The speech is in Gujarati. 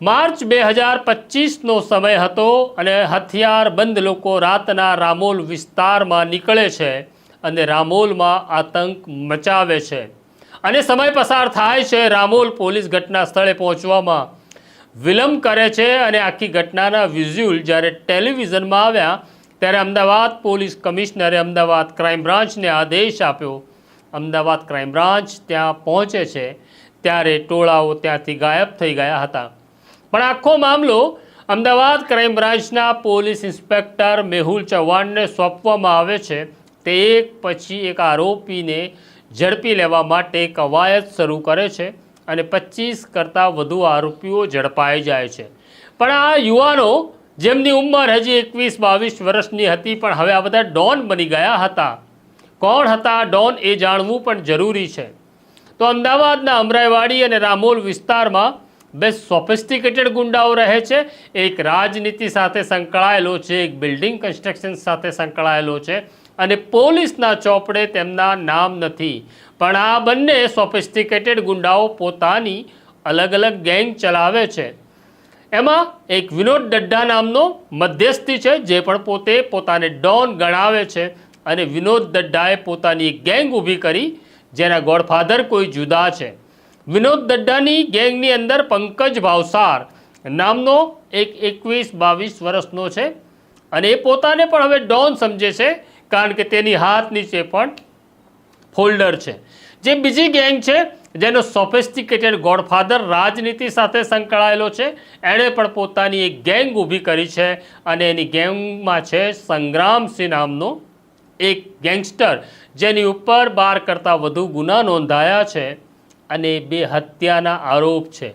માર્ચ બે હજાર પચીસનો સમય હતો અને હથિયારબંધ લોકો રાતના રામોલ વિસ્તારમાં નીકળે છે અને રામોલમાં આતંક મચાવે છે. અને સમય પસાર થાય છે રામોલ પોલીસ ઘટના સ્થળે પહોંચવામાં. વિલંબ કરે છે અને આખી ઘટનાના વિઝ્યુઅલ જ્યારે ટેલિવિઝનમાં આવ્યા ત્યારે અમદાવાદ પોલીસ કમિશનરે અમદાવાદ ક્રાઇમ બ્રાન્ચને આદેશ આપ્યો. અમદાવાદ ક્રાઇમ બ્રાન્ચ ત્યાં પહોંચે છે. ત્યારે ટોળાઓ ત્યાંથી ગાયબ થઈ ગયા હતા. પણ આખો મામલો અમદાવાદ ક્રાઇમ બ્રાન્ચના પોલીસ ઇન્સ્પેક્ટર મેહુલ ચૌહાણને સોંપવામાં આવે છે. તે એક પછી એક આરોપીને ઝડપી લેવા માટે કવાયત શરૂ કરે છે અને પચીસ કરતાં વધુ આરોપીઓ ઝડપાઈ જાય છે. પણ આ યુવાનો જેમની ઉંમર હજી એકવીસ બાવીસ વર્ષની હતી પણ હવે આ બધા ડોન બની ગયા હતા. કોણ હતા ડોન એ જાણવું પણ જરૂરી છે. તો અમદાવાદના અમરાઈવાડી અને રામોલ વિસ્તારમાં બે સોફિસ્ટિકેટેડ ગુંડાઓ રહે છે. એક રાજનીતિ સાથે સંકળાયેલો છે, એક બિલ્ડિંગ કન્સ્ટ્રક્શન સાથે સંકળાયેલો છે અને પોલીસના ચોપડે તેમના નામ નથી. પણ આ બંને સોફિસ્ટિકેટેડ ગુંડાઓ પોતાની અલગ અલગ ગેંગ ચલાવે છે. એમાં એક વિનોદ ડડ્ડા નામનો મધ્યસ્થી છે, જે પણ પોતે પોતાને ડોન ગણાવે છે અને વિનોદ દડ્ડાએ પોતાની ગેંગ ઊભી કરી, જેના ગોડફાધર કોઈ જુદા છે. વિનોદ દડ્ડાની ગેંગની અંદર પંકજ ભાવસાર નામનો એક એકવીસ બાવીસ વર્ષનો છે. અને એ પોતાને પણ હવે ડોન સમજે છે, કારણ કે તેની હાથ નીચે પણ ફોલ્ડર છે. જે બીજી ગેંગ છે, જેનો સોફિસ્ટિકેટેડ ગોડફાધર રાજનીતિ સાથે સંકળાયેલો છે, એણે પણ પોતાની એક ગેંગ ઊભી કરી છે અને એની ગેંગમાં છે સંગ્રામસિંહ નામનો એક ગેંગસ્ટર, જેની ઉપર બાર કરતાં વધુ ગુના નોંધાયા છે. અને બે હત્યાના આરોપ છે.